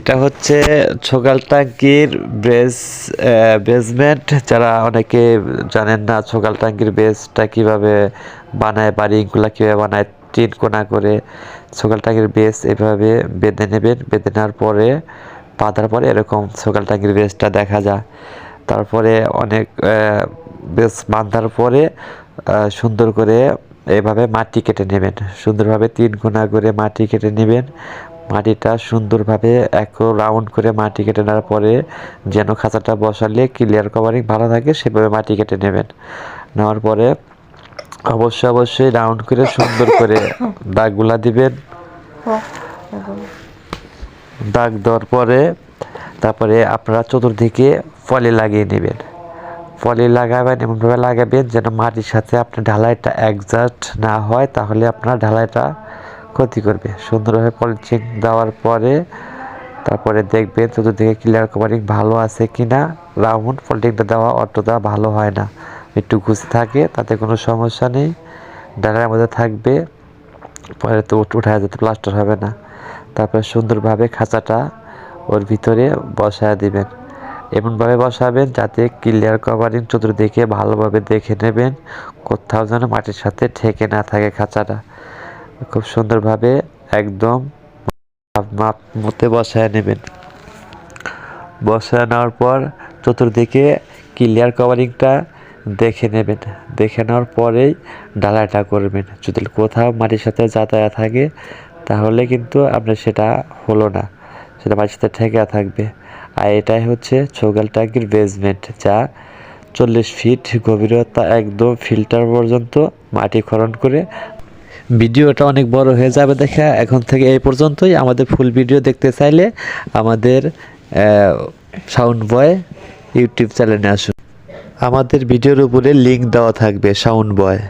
এটা হচ্ছে ছোগাল ট্যাঙ্কির বেস বেসমেন্ট যারা অনেকে জানেন না ছোগাল ট্যাঙ্কির বেসটা কীভাবে বানায়, বাড়িগুলা কীভাবে বানায় টিন কোনা করে ছোগাল ট্যাঙ্কির বেস এভাবে বেঁধে নেবেন। বেঁধে নেওয়ার পরে, বাঁধার পরে এরকম ছোগাল ট্যাঙ্কির বেসটা দেখা যায়। তারপরে অনেক বেস বাঁধার পরে সুন্দর করে এভাবে মাটি কেটে নেবেন। সুন্দরভাবে তিন কোনা করে মাটি কেটে নেবেন। মাটিটা সুন্দরভাবে এক রাউন্ড করে মাটি কেটে নেওয়ার পরে যেন খাঁচাটা বসালে ক্লিয়ার কভারিং ভালো থাকে, সেভাবে মাটি কেটে নেবেন। নেওয়ার পরে অবশ্যই অবশ্যই রাউন্ড করে সুন্দর করে দাগগুলা দিবেন। দাগ দেওয়ার পরে তারপরে আপনারা চতুর্দিকে ফলে লাগিয়ে নেবেন। ফলে লাগাবেন, এমনভাবে লাগাবেন যেন মাটির সাথে আপনার ঢালাইটা অ্যাডজাস্ট না হয়, তাহলে আপনার ঢালাইটা ক্ষতি করবে। সুন্দরভাবে পলিথিন দেওয়ার পরে তারপরে দেখবেন চতুর্দিকে ক্লিয়ার কভারিং ভালো আছে কি না রাউন্ড পলিথিনটা দেওয়া অতটা ভালো হয় না। একটু ঘুষে থাকে, তাতে কোনো সমস্যা নেই। ডালার মধ্যে থাকবে, পরে তো উঠা যেতে প্লাস্টার হবে না। তারপরে সুন্দরভাবে খাঁচাটা ওর ভিতরে বসায় দিবেন। এমনভাবে বসাবেন যাতে ক্লিয়ার কভারিং চতুর্দিকে ভালোভাবে দেখে নেবেন। কোথাও যেন মাটির সাথে ঠেকে না থাকে খাঁচাটা। খুব সুন্দরভাবে একদম মাপ- মতে বসায় নেবেন। বসায় নেওয়ার পর চতুর্দিকে ক্লিয়ার কভারিংটা দেখে নেবেন। দেখে নেওয়ার পরেই ডালাটা করবেন। যদি কোথাও মাটির সাথে যাতায়াত থাকে, তাহলে কিন্তু আপনার সেটা হলো না। সেটা মাটির সাথে ঠেকে থাকবে। আর এটাই হচ্ছে ছৌগাল ট্যাঙ্কির বেসমেন্ট যা চল্লিশ ফিট গভীরতা একদম ফিল্টার পর্যন্ত মাটি খনন করে ভিডিওটা অনেক বড় হয়ে যাবে দেখা এখন থেকে এই পর্যন্তই। আমাদের ফুল ভিডিও দেখতে চাইলে আমাদের সাউন্ড বয় ইউটিউব চ্যানেলে আসুন। আমাদের ভিডিওর উপরে লিঙ্ক দেওয়া থাকবে সাউন্ড বয়